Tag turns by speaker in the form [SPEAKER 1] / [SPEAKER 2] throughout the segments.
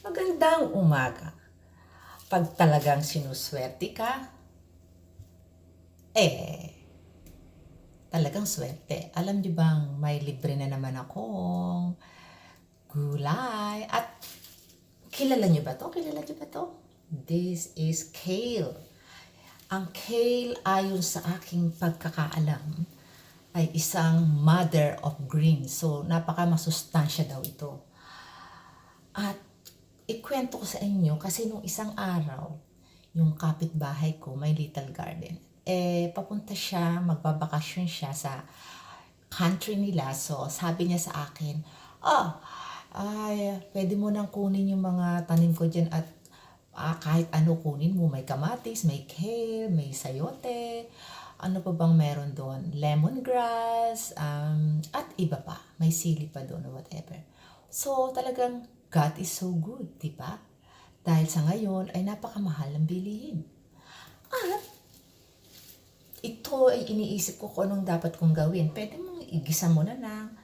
[SPEAKER 1] Magandang umaga. Pag talagang sinuswerte ka, eh, talagang swerte. Alam niyo bang may libre na naman akong gulay. At kilala niyo ba to? Kilala niyo ba to? This is kale. Ang kale ayon sa aking pagkakaalam ay isang mother of green. So, napaka masustansya daw ito. At ikwento ko sa inyo kasi nung isang araw, yung kapitbahay ko, may little garden. Eh, papunta siya, magbabakasyon siya sa country nila. So, sabi niya sa akin, ah, ay, pwede mo nang kunin yung mga tanim ko dyan at ah, kahit ano kunin mo. May kamatis, may kale, may sayote, ano pa bang meron doon? Lemongrass, um, at iba pa. May sili pa doon or whatever. So, talagang God is so good, di ba? Dahil sa ngayon ay napakamahal ang bilihin. At ito ay iniisip ko kung anong dapat kong gawin. Pwede mong igisa mo na lang.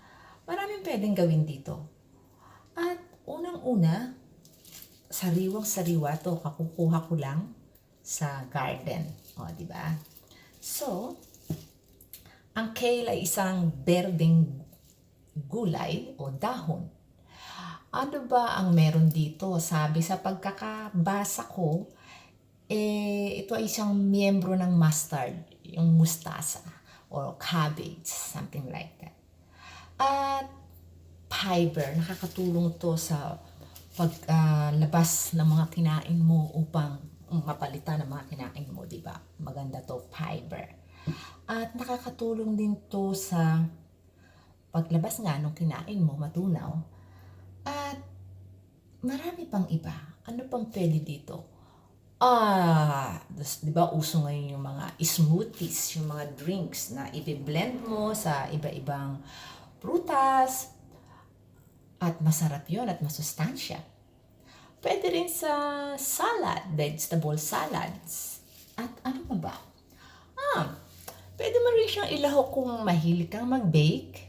[SPEAKER 1] Maraming pwedeng gawin dito. At unang-una, sariwang-sariwa to, kakukuha ko lang sa garden. O, di ba? So, ang kale ay isang berdeng gulay o dahon. Ano ba ang meron dito? Sabi sa pagkakabasa ko, eh, ito ay isang miyembro ng mustard, yung mustasa or cabbage, something like that. At fiber, nakakatulong to sa paglabas ng mga kinain mo upang mapalitan ng mga kinain mo, di ba? Maganda to, fiber. At nakakatulong din to sa paglabas nga ng kinain mo, matunaw. Marami pang iba. Ano pang pwede dito? Ah, di ba uso ngayon yung mga smoothies, yung mga drinks na i-blend mo sa iba-ibang prutas at masarap yon at masustansya. Pwede rin sa salad, vegetable salads. At ano pa ba? Ah, pwede mo rin siyang ilahok kung mahilig kang mag-bake.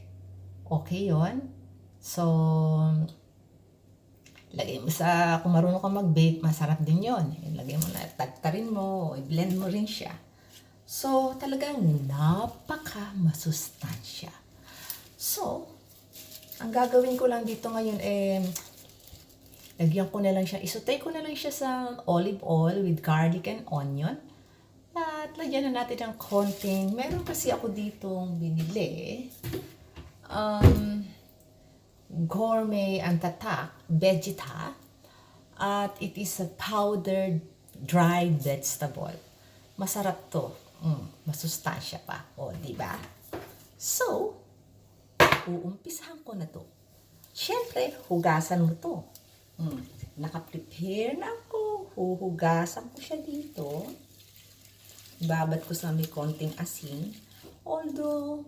[SPEAKER 1] Okay yon. So, sa, kung marunong ka mag-bake, masarap din yon. Lagay mo na, tagtarin mo, i-blend mo rin siya. So, talagang napaka masustansya. So, ang gagawin ko lang dito ngayon eh, lagyan ko na lang siya, isutay ko na lang siya sa olive oil with garlic and onion. At lagyan na natin ng konting, meron kasi ako ditong binili. Um, gourmet ang tatak, vegeta. At it is a powdered dried vegetable. Masarap to. Mm, masustansya pa. O, di ba? So, uumpisahan ko na to. Siyempre, hugasan mo to. Mm, naka-prepare na ako. Huhugasan ko siya dito. Babat ko sa may konting asin. Although,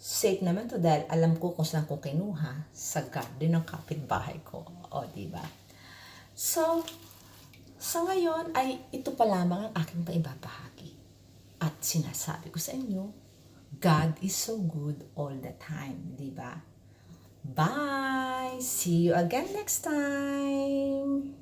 [SPEAKER 1] safe naman to dahil alam ko kung saan ko kinuha sa garden ng kapitbahay ko. O, di ba? So, sa ngayon ay ito pa lamang ang aking paibabahagi. At sinasabi ko sa inyo, God is so good all the time, di ba? Bye! See you again next time!